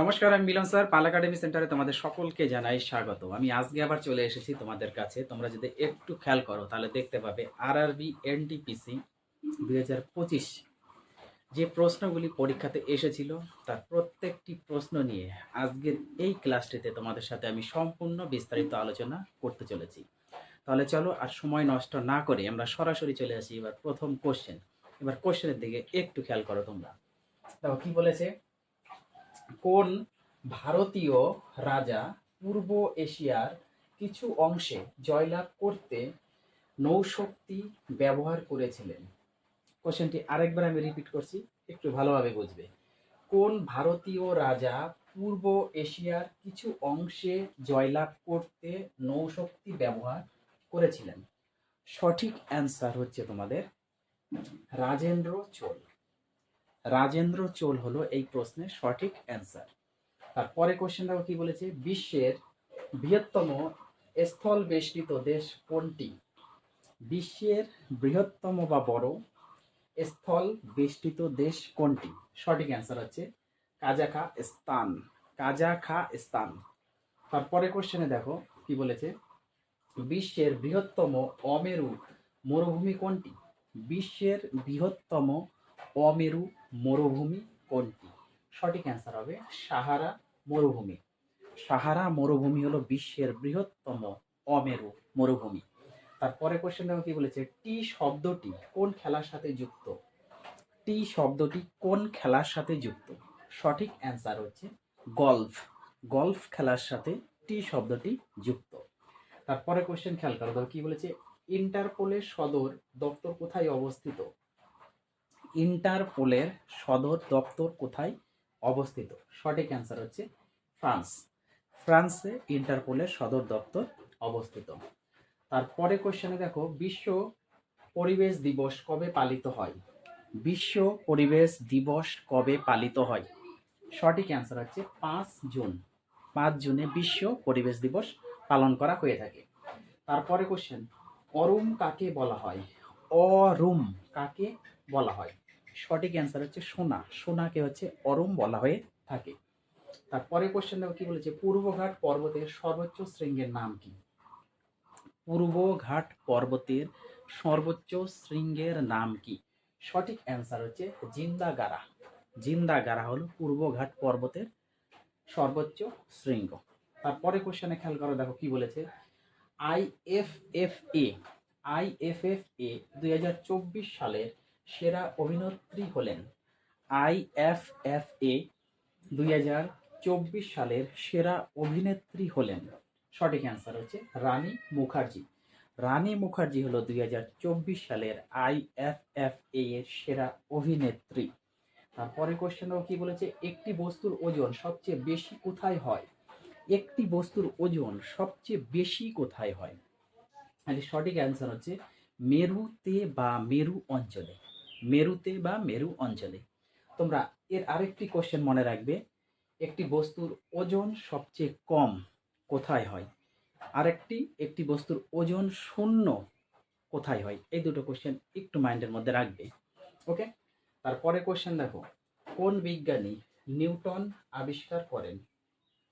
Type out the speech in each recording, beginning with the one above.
নমস্কার, আমি মিলন স্যার। পাল একাডেমি সেন্টারে তোমাদের সকলকে জানাই স্বাগত। আমি আজকে আবার চলে এসেছি তোমাদের কাছে। তোমরা যদি একটু খেয়াল করো, তাহলে দেখতে পাবে আর আরবি এনটিপিসি দুই হাজার পঁচিশ যে প্রশ্নগুলি পরীক্ষাতে এসেছিল, তার প্রত্যেকটি প্রশ্ন নিয়ে আজকের এই ক্লাসটিতে তোমাদের সাথে আমি সম্পূর্ণ বিস্তারিত আলোচনা করতে চলেছি। তাহলে চলো, আর সময় নষ্ট না করে আমরা সরাসরি চলে আসি এবার প্রথম কোশ্চেন এবার কোশ্চেনের দিকে একটু খেয়াল করো তোমরা। দেখো, কি বলেছে? কোন ভারতীয় রাজা পূর্ব এশিয়ার কিছু অংশে জয়লাভ করতে নৌশক্তি ব্যবহার করেছিলেন? কোশ্চেনটি আরেকবার আমি রিপিট করছি, একটু ভালোভাবে বুঝবে। কোন ভারতীয় রাজা পূর্ব এশিয়ার কিছু অংশে জয়লাভ করতে নৌশক্তি ব্যবহার করেছিলেন? সঠিক অ্যান্সার হচ্ছে তোমাদের রাজেন্দ্র চোল। রাজেন্দ্র চোল হলো এই প্রশ্নের সঠিক অ্যান্সার তারপরে কোশ্চেনটাও কি বলেছে? বিশ্বের বৃহত্তম স্থল বেষ্টিত দেশ কোনটি? বিশ্বের বৃহত্তম বা বড় স্থল বেষ্টিত দেশ কোনটি? সঠিক অ্যান্সার হচ্ছে কাজাখা স্তান কাজাখা স্তান তারপরে কোশ্চেনে দেখো কি বলেছে? বিশ্বের বৃহত্তম অমেরু মরুভূমি কোনটি? বিশ্বের বৃহত্তম অমেরু মরুভূমি কোনটি? সঠিক অ্যান্সার হবে সাহারা মরুভূমি। সাহারা মরুভূমি হলো বিশ্বের বৃহত্তম অমেরু মরুভূমি। তারপরে কোশ্চেন দেখো কি বলেছে টি শব্দটি কোন খেলার সাথে যুক্ত? টি শব্দটি কোন খেলার সাথে যুক্ত? সঠিক অ্যান্সার হচ্ছে গলফ গলফ খেলার সাথে টি শব্দটি যুক্ত। তারপরে কোশ্চেন খেয়াল করো কি বলেছে ইন্টারপোলের সদর দপ্তর কোথায় অবস্থিত? ইন্টারপোলের সদর দপ্তর কোথায় অবস্থিত? সঠিক অ্যান্সার হচ্ছে ফ্রান্স। ফ্রান্সে ইন্টারপোলের সদর দপ্তর অবস্থিত। তারপরে কোশ্চেনে দেখো, বিশ্ব পরিবেশ দিবস কবে পালিত হয়? বিশ্ব পরিবেশ দিবস কবে পালিত হয়? সঠিক অ্যান্সার হচ্ছে পাঁচ জুন। পাঁচ জুনে বিশ্ব পরিবেশ দিবস পালন করা হয়ে থাকে। তারপরে কোশ্চেন অরুম কাকে বলা হয়? অরুম কাকে বলা হয়? সঠিক অ্যান্সার হচ্ছে সোনা। সোনাকে হচ্ছে অরম বলা হয়ে থাকে। তারপরে কোশ্চেন দেখো কি বলেছে? পূর্বঘাট পর্বতের সর্বোচ্চ শৃঙ্গের নাম কি? পূর্বঘাট পর্বতের সর্বোচ্চ শৃঙ্গের নাম কি? সঠিক অ্যান্সার হচ্ছে জিন্দাগারা। জিন্দাগারা হলো পূর্বঘাট পর্বতের সর্বোচ্চ শৃঙ্গ। তারপরে কোশ্চেনে খেয়াল করো, দেখো কি বলেছে? I F F A I F F A দুই হাজার চব্বিশ সালের সেরা অভিনেত্রী হলেন আই এফ এফ এ দুই হাজার চব্বিশ সালের সেরা অভিনেত্রী হলেন। সঠিক অ্যান্সার হচ্ছে রানী মুখার্জি। রানী মুখার্জি হলো দুই হাজার চব্বিশ সালের আই এফ এফ এ এর সেরা অভিনেত্রী। তারপরে কোশ্চেন কি বলেছে? একটি বস্তুর ওজন সবচেয়ে বেশি কোথায় হয়? একটি বস্তুর ওজন সবচেয়ে বেশি কোথায় হয়? সঠিক অ্যান্সার হচ্ছে মেরুতে বা মেরু অঞ্চলে। মেরুতে বা মেরু অঞ্চলে। তোমরা এর আরেকটি কোশ্চেন মনে রাখবে। একটি বস্তুর ওজন সবচেয়ে কম কোথায় হয়? আরেকটি, একটি বস্তুর ওজন শূন্য কোথায় হয়? এই দুটো কোশ্চেন একটু মাইন্ডের মধ্যে রাখবে। ওকে তারপরে কোশ্চেন দেখো। কোন বিজ্ঞানী নিউটন আবিষ্কার করেন?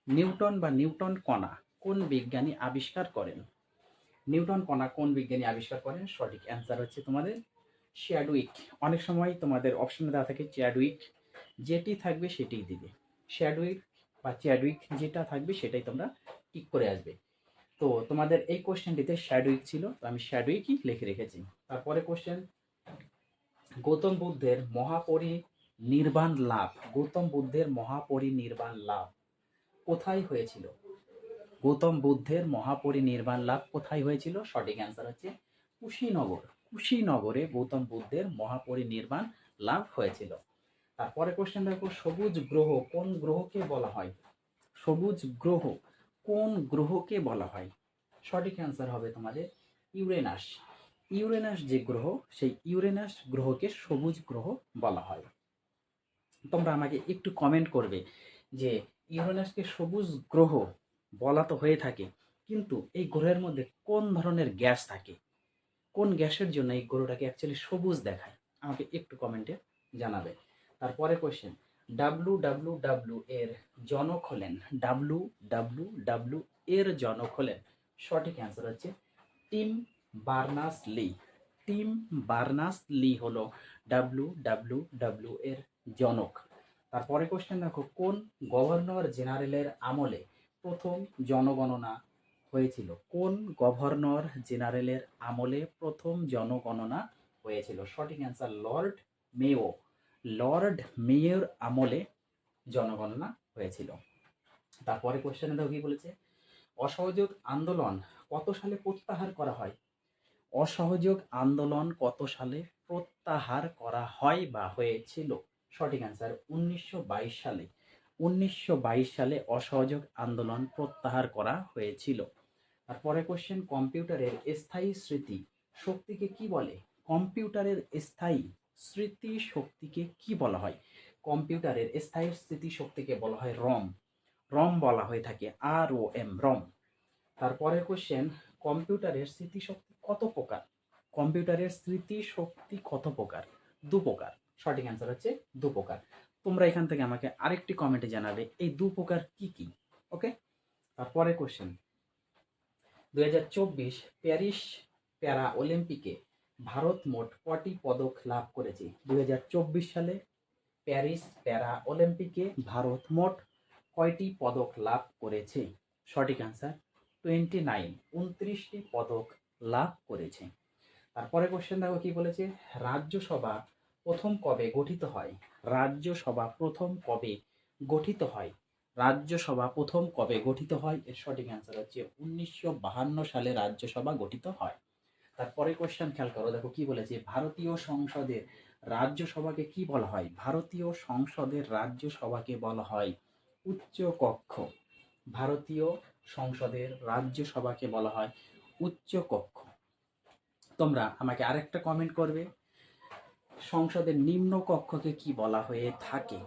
নিউটন বা নিউটন কণা কোন বিজ্ঞানী আবিষ্কার করেন? নিউটন কণা কোন বিজ্ঞানী আবিষ্কার করেন? সঠিক অ্যান্সার হচ্ছে তোমাদের চ্যাডউইক অনেক সময় তোমাদের অপশনে দেওয়া থাকে চ্যাডউইক যেটি থাকবে সেটিই দিবে। শ্যাডউইক বা চ্যাডউইক যেটা থাকবে সেটাই তোমরা টিক করে আসবে। তো তোমাদের এই কোশ্চেনটিতে শ্যাডউইক ছিল। তো আমি শ্যাডউইকই লিখে রেখেছি। তারপরে কোশ্চেন গৌতম বুদ্ধের মহাপরি নির্বাণ লাভ। গৌতম বুদ্ধের মহাপরিনির্বাণ লাভ কোথায় হয়েছিল? গৌতম বুদ্ধের মহাপরিনির্বাণ লাভ কোথায় হয়েছিল? সঠিক অ্যান্সার হচ্ছে কুশীনগর। কুশীনগরে গৌতম বুদ্ধের মহাপরিনির্বাণ লাভ হয়েছিল। তারপরে কোশ্চেন দেখো, সবুজ গ্রহ কোন গ্রহকে বলা হয়? সবুজ গ্রহ কোন গ্রহকে বলা হয়? সঠিক অ্যান্সার হবে তোমাদের ইউরেনাস। ইউরেনাস যে গ্রহ, সেই ইউরেনাস গ্রহকে সবুজ গ্রহ বলা হয়। তোমরা আমাকে একটু কমেন্ট করবে যে ইউরেনাসকে সবুজ গ্রহ বলা তো হয়ে থাকে, কিন্তু এই গ্রহের মধ্যে কোন ধরনের গ্যাস থাকে? কোন গ্যাসের জন্য এই গরুটাকে অ্যাকচুয়ালি সবুজ দেখায়? আমাকে একটু কমেন্টে জানাবে তারপরে কোশ্চেন ডাব্লু ডাব্লু ডাব্লু এর জনক হলেন ডাব্লু ডাব্লু ডাব্লু এর জনক হলেন। সঠিক অ্যান্সার হচ্ছে টিম বার্নাস লি। টিম বার্নাস লি হলো ডাব্লু ডাব্লু ডাব্লু এর জনক। তারপরে কোশ্চেন দেখো, কোন গভর্নর জেনারেলের আমলে প্রথম জনগণনা হয়েছিল। কোন গভর্নর জেনারেলের আমলে প্রথম জনগণনা হয়েছিল? সঠিক answer Lord Mayo. Lord Mayo আমলে জনগণনা হয়েছিল। তারপরে কোশ্চেনে দেখো কি বলেছে? অসহযোগ আন্দোলন কত সালে প্রত্যাহার করা হয়? অসহযোগ আন্দোলন কত সালে প্রত্যাহার করা হয় বা হয়েছিল? সঠিক অ্যান্সার উনিশশো সালে। উনিশশো বাইশ সালে অসহযোগ আন্দোলন প্রত্যাহার করা হয়েছিল। তারপরে কোশ্চেন কম্পিউটারের স্থায়ী স্মৃতি শক্তিকে কি বলে? কম্পিউটারের স্থায়ী স্মৃতি শক্তিকে কি বলা হয়? কম্পিউটারের স্থায়ী স্মৃতি শক্তিকে বলা হয় রম। রম বলা হয়ে থাকে আর ও এম, রম। তারপরে কোশ্চেন কম্পিউটারের স্মৃতিশক্তি কত প্রকার? কম্পিউটারের স্মৃতি শক্তি কত প্রকার? দু প্রকার। সঠিক অ্যান্সার হচ্ছে দু প্রকার। তোমরা এখান থেকে আমাকে আরেকটি কমেন্টে জানাবে এই দু প্রকার কি কি? ওকে তারপরে কোশ্চেন দুই হাজার চব্বিশ প্যারিস প্যারা অলিম্পিকে ভারত মোট কটি পদক লাভ করেছে? দু হাজার চব্বিশ সালে প্যারিস প্যারা অলিম্পিকে ভারত মোট কয়টি পদক লাভ করেছে? সঠিক অ্যান্সার টোয়েন্টি নাইন উনত্রিশটি পদক লাভ করেছে। তারপরে কোশ্চেন দেখো কি বলেছে? রাজ্যসভা প্রথম কবে গঠিত হয়? রাজ্যসভা প্রথম কবে গঠিত হয়? রাজ্যসভা প্রথম কবে গঠিত হয়? এর সঠিক অ্যান্সার হচ্ছে উনিশশো সালে রাজ্যসভা গঠিত হয়। তারপরে কোশ্চেন খেয়াল করো, দেখো কি বলেছে? ভারতীয় সংসদের রাজ্যসভাকে কি বলা হয়? ভারতীয় সংসদের রাজ্যসভাকে বলা হয় উচ্চ কক্ষ। ভারতীয় সংসদের রাজ্যসভাকে বলা হয় উচ্চ কক্ষ। তোমরা আমাকে আরেকটা কমেন্ট করবে। সংসদের নিম্ন কক্ষকে কি বলা হয়ে থাকে?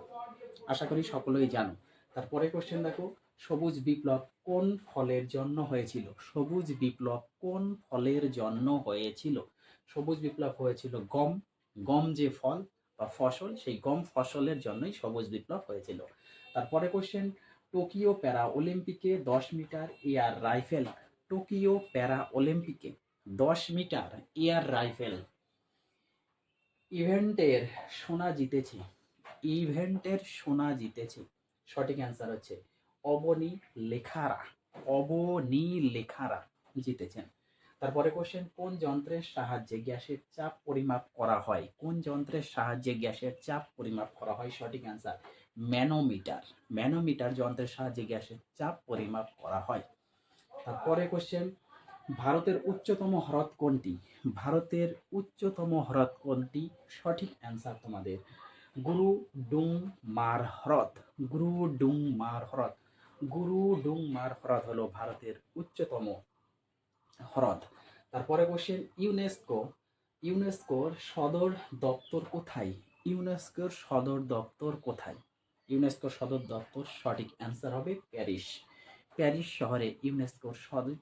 আশা করি সকলেই জানো। তারপরে কোশ্চেন দেখো, সবুজ বিপ্লব কোন ফলের জন্য হয়েছিল? সবুজ বিপ্লব কোন ফলের জন্য হয়েছিল? সবুজ বিপ্লব হয়েছিল গম। গম যে ফল বা ফসল, সেই গম ফসলের জন্যই সবুজ বিপ্লব হয়েছিল। তারপরে কোশ্চেন টোকিও প্যারা অলিম্পিকে দশ মিটার এয়ার রাইফেল। টোকিও প্যারা অলিম্পিকে দশ মিটার এয়ার রাইফেল। ইভেন্টের সোনা জিতেছে। ইভেন্টের সোনা জিতেছে। সঠিক অ্যান্সার হচ্ছে অবনী লেখারা অবনী লেখারা জিতেছেন তারপরে কোশ্চেন কোন যন্ত্রের সাহায্যে গ্যাসের চাপ পরিমাপ করা হয়? কোন যন্ত্রের সাহায্যে গ্যাসের চাপ পরিমাপ করা হয়? সঠিক অ্যান্সার ম্যানোমিটার। ম্যানোমিটার যন্ত্রের সাহায্যে গ্যাসের চাপ পরিমাপ করা হয়। তারপরে কোশ্চেন ভারতের উচ্চতম হ্রদ কোনটি? ভারতের উচ্চতম হ্রদ কোনটি? সঠিক অ্যান্সার তোমাদের গুরু ডুং মার হ্রদ, গুরু ডুং মার হ্রদ, গুরু ডুং মার হ্রদ হলো ভারতের উচ্চতম হ্রদ। তারপরে কোশ্চেন ইউনেস্কো। ইউনেস্কোর সদর দপ্তর কোথায়? ইউনেস্কোর সদর দপ্তর কোথায়? ইউনেস্কোর সদর দপ্তর সঠিক অ্যান্সার হবে প্যারিস। প্যারিস শহরে ইউনেস্কোর সদর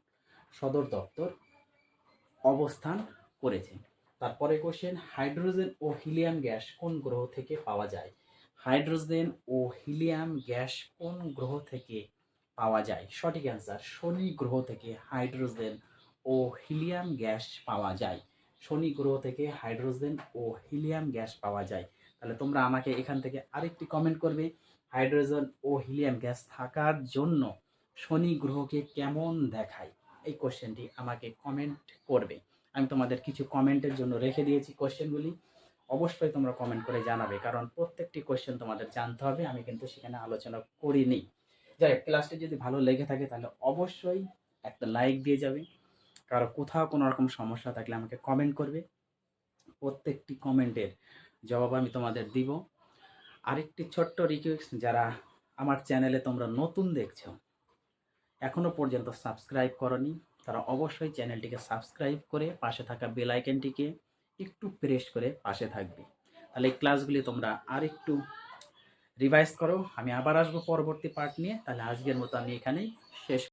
সদর দপ্তর অবস্থান করেছে। তারপরে কোশ্চেন হাইড্রোজেন ও হিলিয়াম গ্যাস কোন গ্রহ থেকে পাওয়া যায়? হাইড্রোজেন ও হিলিয়াম গ্যাস কোন গ্রহ থেকে পাওয়া যায়? সঠিক অ্যান্সার শনি গ্রহ থেকে হাইড্রোজেন ও হিলিয়াম গ্যাস পাওয়া যায়। শনি গ্রহ থেকে হাইড্রোজেন ও হিলিয়াম গ্যাস পাওয়া যায়। তাহলে তোমরা আমাকে এখান থেকে আরেকটি কমেন্ট করবে। হাইড্রোজেন ও হিলিয়াম গ্যাস থাকার জন্য শনি গ্রহকে কেমন দেখায়? এই কোশ্চেনটি আমাকে কমেন্ট করবে। আমি তোমাদের কিছু কমেন্টের জন্য রেখে দিয়েছি কোশ্চেনগুলি। অবশ্যই তোমরা কমেন্ট করে জানাবে কারণ প্রত্যেকটি কোশ্চেন তোমাদের জানতে হবে আমি কিন্তু সেখানে আলোচনা করিনি। যাই হোক, ক্লাসটি যদি ভালো লেগে থাকে তাহলে অবশ্যই একটা লাইক দিয়ে যাবে। কারও কোথাও কোনো রকম সমস্যা থাকলে আমাকে কমেন্ট করবে। প্রত্যেকটি কমেন্টের জবাব আমি তোমাদের দিব। আরেকটি ছোট্ট রিকোয়েস্ট যারা আমার চ্যানেলে তোমরা নতুন দেখছ এখনও পর্যন্ত সাবস্ক্রাইব করনি তারা অবশ্যই চ্যানেলটিকে সাবস্ক্রাইব করে পাশে থাকা বেল আইকনটিকে একটু প্রেস করে পাশে থাকবে। তাহলে এই ক্লাসগুলি তোমরা আর একটু রিভাইজ করো। আমি আবার আসব পরবর্তী পার্ট নিয়ে। তাহলে আজকের মতো আমি এখানেই শেষ